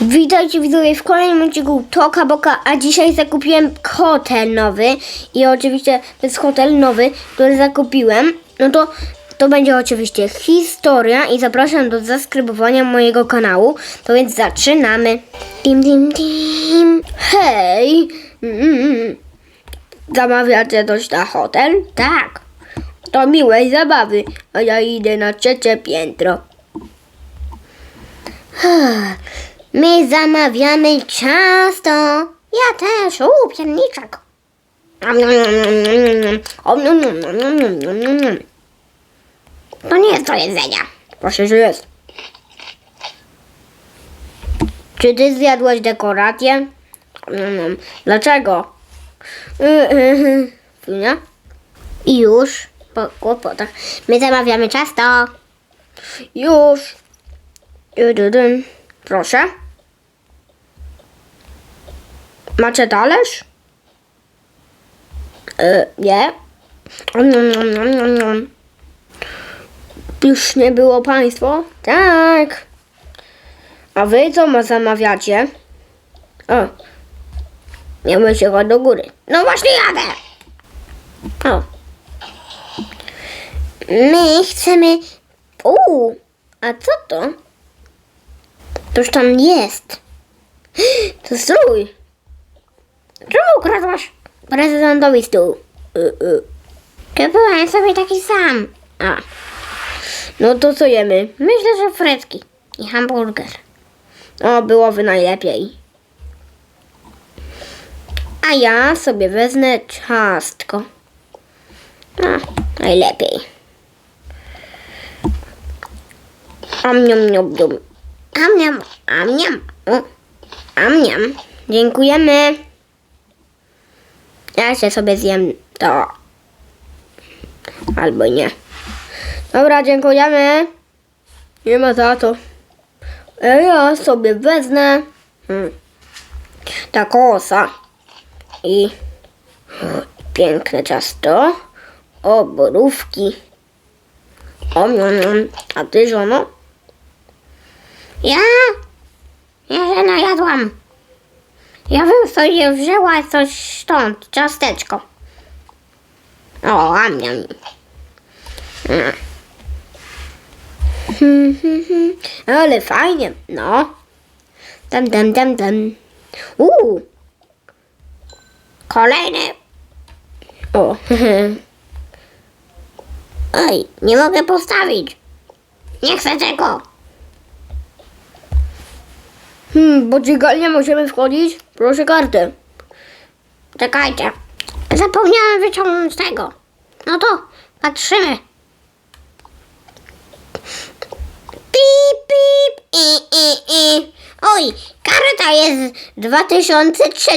Witajcie widzowie w kolejnym odcinku Toka Boka, a dzisiaj zakupiłem hotel nowy i oczywiście to jest hotel nowy, który zakupiłem. No to to będzie oczywiście historia i zapraszam do zaskrybowania mojego kanału. To więc zaczynamy. Dim, dim, dim. Hej! Mm. Zamawiacie coś na hotel? Tak. To miłej zabawy, a ja idę na trzecie piętro. My zamawiamy ciasto. Ja też, u, pierniczek. To nie jest do jedzenia. Proszę, że jest. Czy ty zjadłeś dekorację? Dlaczego? Nie? I już po kłopotach. My zamawiamy ciasto. Już. Proszę. Macie talerz? E, nie. Już nie było państwo? Tak. A wy co ma zamawiacie? O. Nie myślę go do góry. No właśnie jadę. O. My chcemy... Uuu, a co to? Toż tam jest. To strój. Czemu ukradłaś prezydentowi stół? Y, y. Kupiłem sobie taki sam. A. No to co jemy? Myślę, że fretki i hamburger. O, byłoby najlepiej. A ja sobie wezmę ciastko. A, najlepiej. Am niam niam niam. Am niam, am niam. O, Am niam. Dziękujemy. Ja się sobie zjem to. Albo nie. Dobra, dziękujemy. Nie ma za to. E, ja sobie wezmę hmm, takosa i piękne ciasto, o borówki. O, miam. A ty, żono? Ja? Ja się najadłam. Ja bym sobie wzięła coś stąd, ciasteczko. O, a miam. Mm. Ale fajnie, no. Tam, tam, tam, tam. Uuu. Kolejny. O. Oj, nie mogę postawić. Nie chcę tego. Hmm, bo nie możemy wchodzić? Proszę kartę. Czekajcie. Zapomniałem wyciągnąć tego. No to patrzymy. Pip, pip, i, i, i. Oj, karta jest 2003,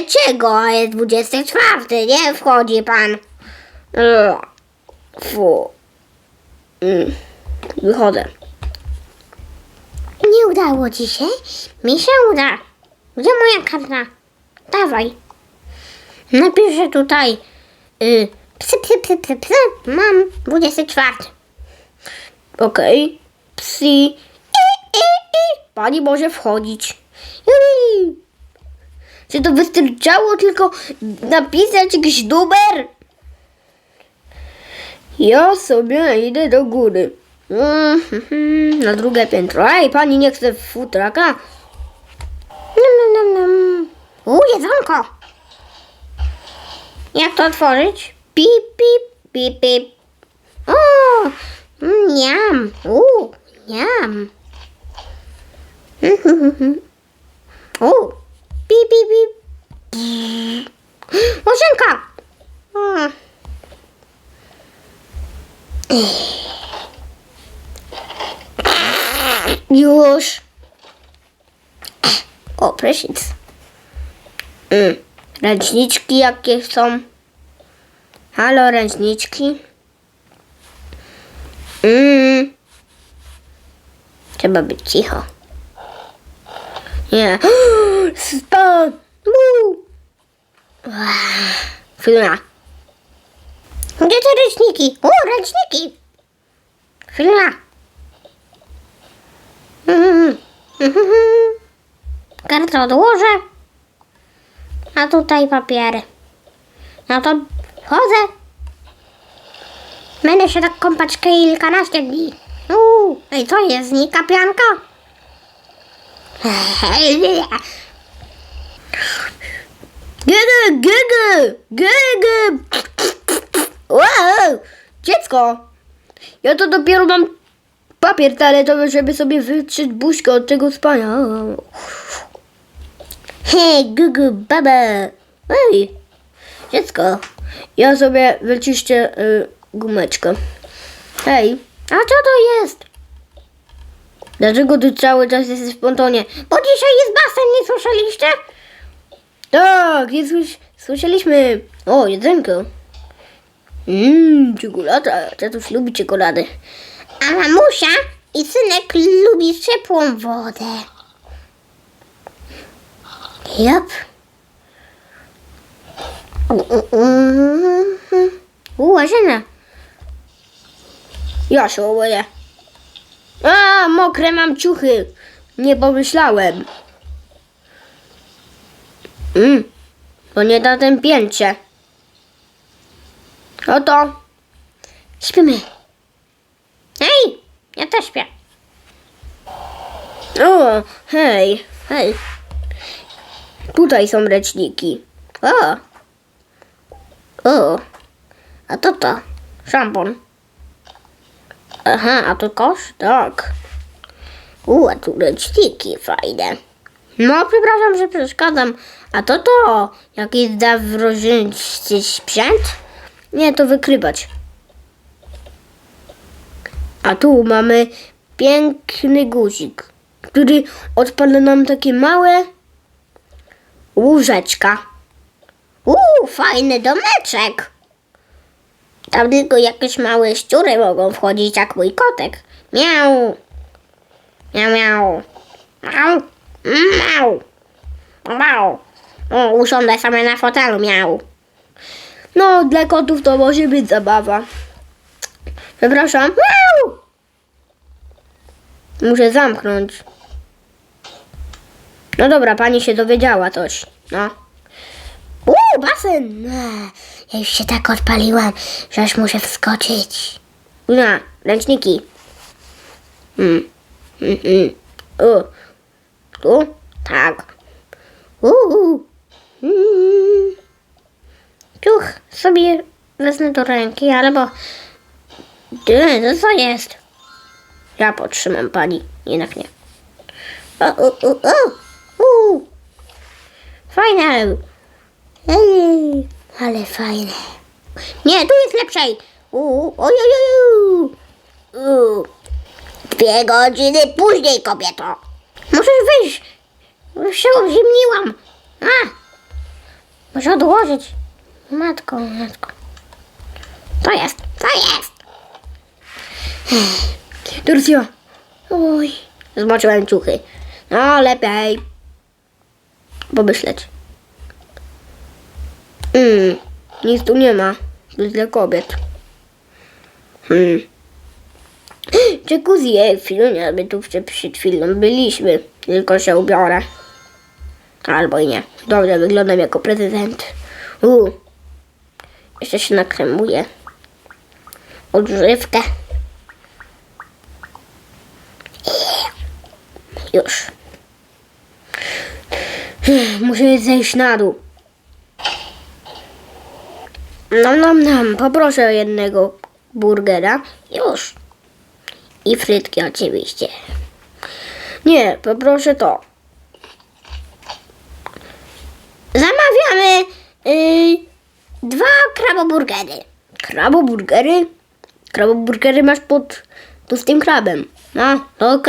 a jest 24. Nie wchodzi pan. Fu. Mm. Wychodzę. Nie udało ci się? Mi się uda. Gdzie moja karta? Dawaj. Napiszę tutaj. Y, psy, psy, psy, psy, psy. Mam 24. Okej. Psi. I, i, i. Pani może wchodzić. Jui. Czy to wystarczało tylko napisać jakiś numer? Ja sobie idę do góry. Mm, mhm, Na drugie piętro. Ej, pani nie chce futraka? Num, num, num. U, jedzonko. Jak to otworzyć? Pip, pip, pip, pip. O, niam. U, niam. U, pip, pip, pip. Łazienka. Mm. Już. O, prysznic. Mm. Ręczniczki jakie są? Halo, ręczniczki? Mm. Trzeba być cicho. Nie. Spam! Chwila. Gdzie te ręczniki? O, ręczniki! Chwila. Kartę odłożę. A tutaj papiery. No to chodzę. Będę się tak kąpać kilkanaście dni. Uuu, i co jest z niej kapianka? Gege, gege, gege. Wow, dziecko. Ja to dopiero mam papier toaletowy, żeby sobie wytrzeć buźkę od tego spania. Hej, gugu, baba. Ej, dziecko. Ja sobie wyczyszczę y, gumeczkę. Hej, A co to jest? dlaczego ty cały czas jesteś w pontonie? Bo dzisiaj jest basen, nie słyszeliście? Tak, nie słysz, słyszeliśmy. O, jedzonko. Mmm, czekolada. Tatuś lubi czekoladę. A mamusia i synek lubi ciepłą wodę. Jap. U, łazienę. Ja się oboję. A, mokre mam ciuchy. Nie pomyślałem. Mm, to nie na tym pięcie. Oto. Śpimy. Ej, ja też śpię. O, hej, hej. Tutaj są reczniki. O. O. A to to. Szampon. Aha, a to kosz? Tak. U, a tu reczniki fajne. No, przepraszam, że przeszkadzam. A to to? Jakiś zawrożynczy sprzęt? Nie, to wykrywać. A tu mamy piękny guzik, który odpala nam takie małe łóżeczka. Uuu, fajny domeczek. Tam tylko jakieś małe szczury mogą wchodzić, jak mój kotek. Miau. Miau, miau. Miau. Miau. Miau. O, usiądę sobie na fotelu, miau. No, dla kotów to może być zabawa. Przepraszam. Miau. Muszę zamknąć. No dobra, pani się dowiedziała coś. No. Uuu, basen. Ja już się tak odpaliłam, że aż muszę wskoczyć. Na, ręczniki. Mm. Mm. O. Tu? Tak. Uuu. Mm. Ciuch sobie wezmę do ręki, albo... Ty, to co jest? Ja potrzymam pani. Jednak nie. O, o, o, o. Uuu. Fajne. Ej, ale fajne. Nie, tu jest lepszej. Ojojoju. Dwie godziny później, kobieto. Możesz wyjść. Już się zimniłam. A, muszę odłożyć. Matko, matko. To jest, to jest. Teraz ja. Oj. Zmoczyłem ciuchy. No, lepiej. Pomyśleć. Mm, nic tu nie ma. To jest dla kobiet. Hmm. Jacuzzi, ej, chwilunia, my tu przed chwilą byliśmy. Tylko się ubiorę. Albo i nie. Dobrze, wyglądam jako prezydent. U. Jeszcze się nakremuję. Odżywkę. Już. Muszę zejść na dół. Nam, nam, nam. Poproszę jednego burgera. Już. I frytki oczywiście. Nie, poproszę to. Zamawiamy y, dwa kraboburgery. Kraboburgery? Kraboburgery masz pod tłustym krabem. No, to,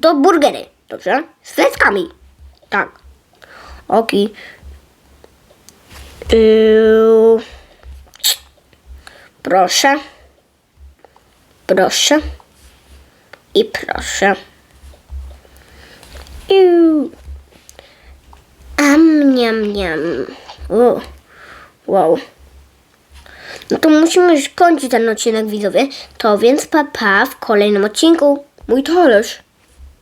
to burgery. Dobrze? Z fleckami. Tak. Oki. Yy... Proszę. Proszę. I proszę. Iu. Am, niam, niam. O. Wow. No to musimy już kończyć ten odcinek widzowie. To więc papa pa w kolejnym odcinku. Mój talerz.